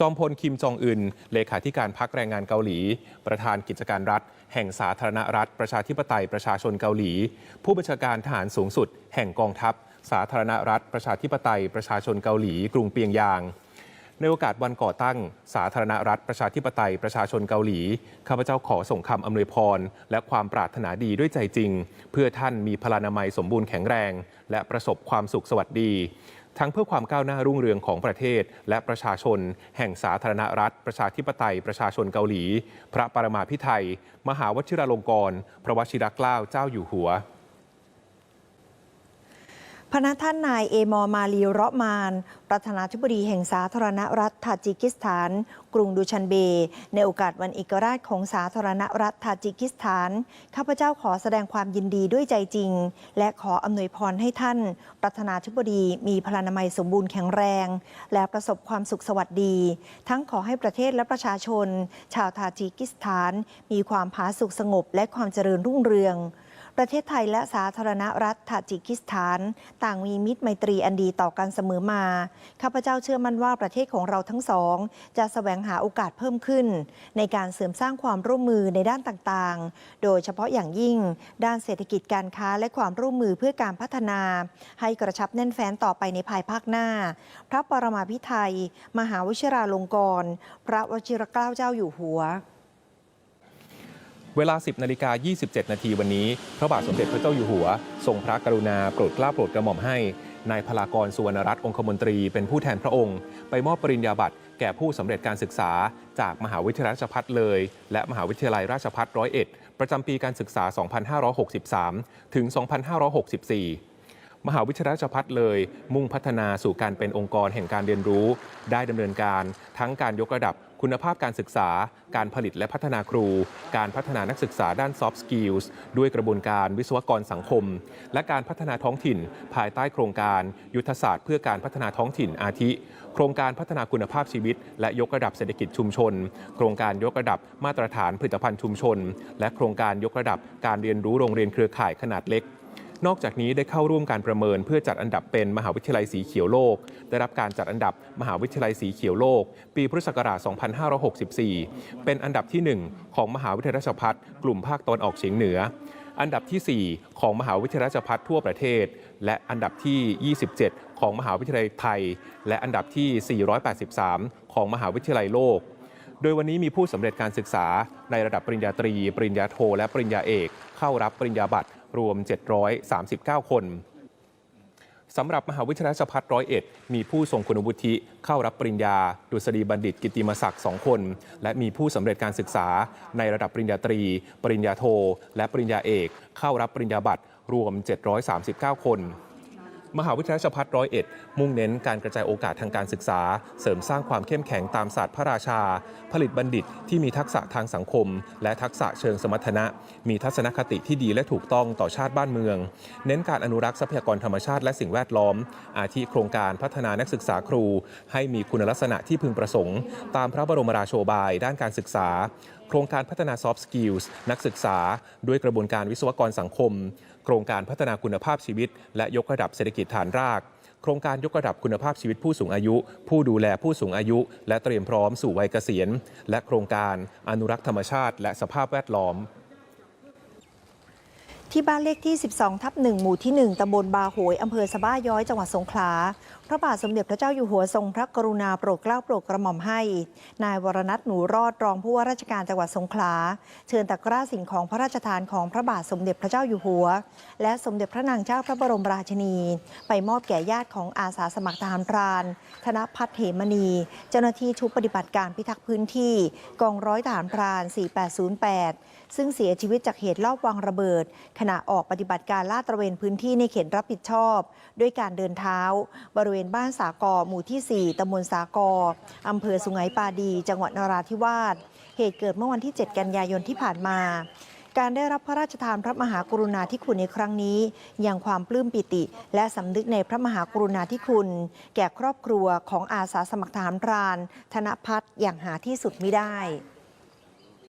จอมพลคิมจองอึนเลขาธิการพักแรงงานเกาหลี ประธานกิจการรัฐ แห่งสาธารณรัฐ ประชาธิปไตยประชาชนเกาหลี ผู้บัญชาการทหารสูงสุด แห่งกองทัพ สาธารณรัฐ ประชาธิปไตยประชาชนเกาหลี กรุงเปียงยาง ในโอกาสวันก่อตั้ง สาธารณรัฐประชาธิปไตยประชาชนเกาหลี ข้าพเจ้าขอส่งคำอำนวยพร และความปรารถนาดีด้วยใจจริง เพื่อท่านมีพลานามัยสมบูรณ์แข็งแรง และประสบความสุขสวัสดี ทั้งเพื่อความก้าวหน้ารุ่งเรืองของประเทศ และประชาชน แห่งสาธารณรัฐ ประชาธิปไตยประชาชนเกาหลี พระปรมาภิไธยมหาวชิราลงกรณ์พระวชิรเกล้าเจ้าอยู่หัว พระท่านนายเอมอร์มาลีเราะมาน ประธานาธิบดีแห่งสาธารณรัฐทาจิกิสถาน กรุงดูชันเบ ในโอกาสวันเอกราชของสาธารณรัฐทาจิกิสถาน ข้าพเจ้าขอแสดงความยินดีด้วยใจจริง และขออำนวยพรให้ท่าน ประธานาธิบดีมีพลานามัยสมบูรณ์แข็งแรง และประสบความสุขสวัสดี ทั้งขอให้ประเทศและประชาชน ชาวทาจิกิสถาน มีความผาสุกสงบและความเจริญรุ่งเรือง ประเทศไทยและสาธารณรัฐทาจิกิสถาน ต่างมีมิตรไมตรีอันดีต่อกันเสมอมา ข้าพเจ้าเชื่อมั่นว่าประเทศของเราทั้งสอง จะแสวงหาโอกาสเพิ่มขึ้น ในการเสริมสร้างความร่วมมือในด้านต่างๆ โดยเฉพาะอย่างยิ่ง ด้านเศรษฐกิจการค้าและความร่วมมือเพื่อการพัฒนา ให้กระชับแน่นแฟ้นต่อไปในภายภาคหน้า พระปรมาภิไธยมหาวชิราลงกรณ์พระวชิรเกล้าเจ้าอยู่หัว เวลา 10นาฬิกา27 นาทีวันนี้ พระบาทสมเด็จพระเจ้าอยู่หัว ทรงพระกรุณาโปรดเกล้าโปรดกระหม่อมให้ นายพลากรสุวรรณรัตน์องคมนตรีเป็นผู้แทนพระองค์ ไปมอบปริญญาบัตรแก่ผู้สำเร็จการศึกษา จากมหาวิทยาลัยราชภัฏเลย และมหาวิทยาลัยราชภัฏร้อยเอ็ดประจำปีการศึกษา 2563 ถึง 2564มหาวิทยาลัยราชภัฏเลย มุ่งพัฒนาสู่การเป็นองค์กรแห่งการเรียนรู้ ได้ดำเนินการทั้งการยกระดับ คุณภาพการศึกษา การผลิตและพัฒนาครู การพัฒนานักศึกษาด้าน soft skills ด้วยกระบวนการวิศวกรสังคม และการพัฒนาท้องถิ่น ภายใต้โครงการ ยุทธศาสตร์เพื่อการพัฒนาท้องถิ่นอาทิ โครงการพัฒนาคุณภาพชีวิต และยกระดับเศรษฐกิจชุมชน โครงการยกระดับมาตรฐานผลิตภัณฑ์ชุมชน และโครงการยกระดับการเรียนรู้โรงเรียนเครือข่ายขนาดเล็ก นอกจากนี้ได้เข้าร่วมการประเมิน เพื่อจัดอันดับเป็นมหาวิทยาลัยสีเขียวโลก ได้รับการจัดอันดับมหาวิทยาลัยสีเขียวโลก ปีพุทธศักราช 2564 เป็นอันดับที่ 1 ของมหาวิทยาลัยราชภัฏกลุ่มภาคตะวันออกเฉียงเหนือ อันดับทีสี่ 4 ของมหาวิทยาลัยราชภัฏทั่วประเทศ และอันดับที่ 27 ของมหาวิทยาลัยไทย และอันดับที่ 483 ของมหาวิทยาลัยโลกโดยวันนี้มีผู้สำเร็จการศึกษาในระดับปริญญาตรี ปริญญาโท และปริญญาเอก เข้ารับปริญญาบัตร รวม 739 คนสำหรับมหาวิทยาลัยราชภัฏร้อยเอ็ดมีผู้ทรงคุณวุฒิเข้ารับปริญญา ดุษฎีบัณฑิตกิตติมศักดิ์สองคน และมีผู้สำเร็จการศึกษา ในระดับปริญญาตรี ปริญญาโท และปริญญาเอก เข้ารับปริญญาบัตรรวม 739 คน มหาวิทยาลัยราชภัฏร้อยเอ็ดมุ่งเน้นการกระจายโอกาสทางการศึกษา เสริมสร้างความเข้มแข็งตามศาสตร์พระราชา ผลิตบัณฑิตที่มีทักษะทางสังคม และทักษะเชิงสมรรถนะ มีทัศนคติที่ดีและถูกต้องต่อชาติบ้านเมือง เน้นการอนุรักษ์ทรัพยากรธรรมชาติและสิ่งแวดล้อม อาทิโครงการพัฒนานักศึกษาครู ให้มีคุณลักษณะที่พึงประสงค์ ตามพระบรมราโชบายด้านการศึกษาโครงการพัฒนา soft skills นักศึกษา ด้วยกระบวนการวิศวกรสังคม โครงการพัฒนาคุณภาพชีวิต และยกระดับเศรษฐกิจฐานรากโครงการยกระดับคุณภาพชีวิตผู้สูงอายุ ผู้ดูแลผู้สูงอายุ และเตรียมพร้อมสู่วัยเกษียณ และโครงการอนุรักษ์ธรรมชาติ และสภาพแวดล้อม ที่บ้านเลขที่ 12 ทับ 1 หมู่ที่ 1 ตำบลบาโหย อำเภอสะบ้าย้อย จังหวัดสงขลา พระบาทสมเด็จพระเจ้าอยู่หัวทรงพระกรุณาโปรดเกล้าโปรดกระหม่อมให้ นายวรนัทหนูรอดรองผู้ว่าราชการจังหวัดสงขลา เชิญตะกร้าสิ่งของพระราชทานของพระบาทสมเด็จพระเจ้าอยู่หัว และสมเด็จพระนางเจ้าพระบรมราชินี ไปมอบแก่ญาติของอาสาสมัครทหารพราน ธนพัฒน์เหมณี เจ้าหน้าที่ชุดปฏิบัติการพิทักษ์พื้นที่ กองร้อยทหารพราน 4808 ซึ่งเสียชีวิตจากเหตุลอบวางระเบิดขณะออกปฏิบัติการลาดตระเวนพื้นที่ในเขตรับผิดชอบ ด้วยการเดินเท้า บริเวณบ้านสากอหมู่ที่ 4ตำบลสากออำเภอสุไหงปาดี จังหวัดนราธิวาสเหตุเกิดเมื่อวันที่ 7 กันยายนที่ผ่านมา การได้รับพระราชทานพระมหากรุณาธิคุณในครั้งนี้ยังความปลื้มปิติ และสำนึกในพระมหากรุณาธิคุณ แก่ครอบครัวของอาสาสมัครทหารพราน ธนพัฒน์อย่างหาที่สุดไม่ได้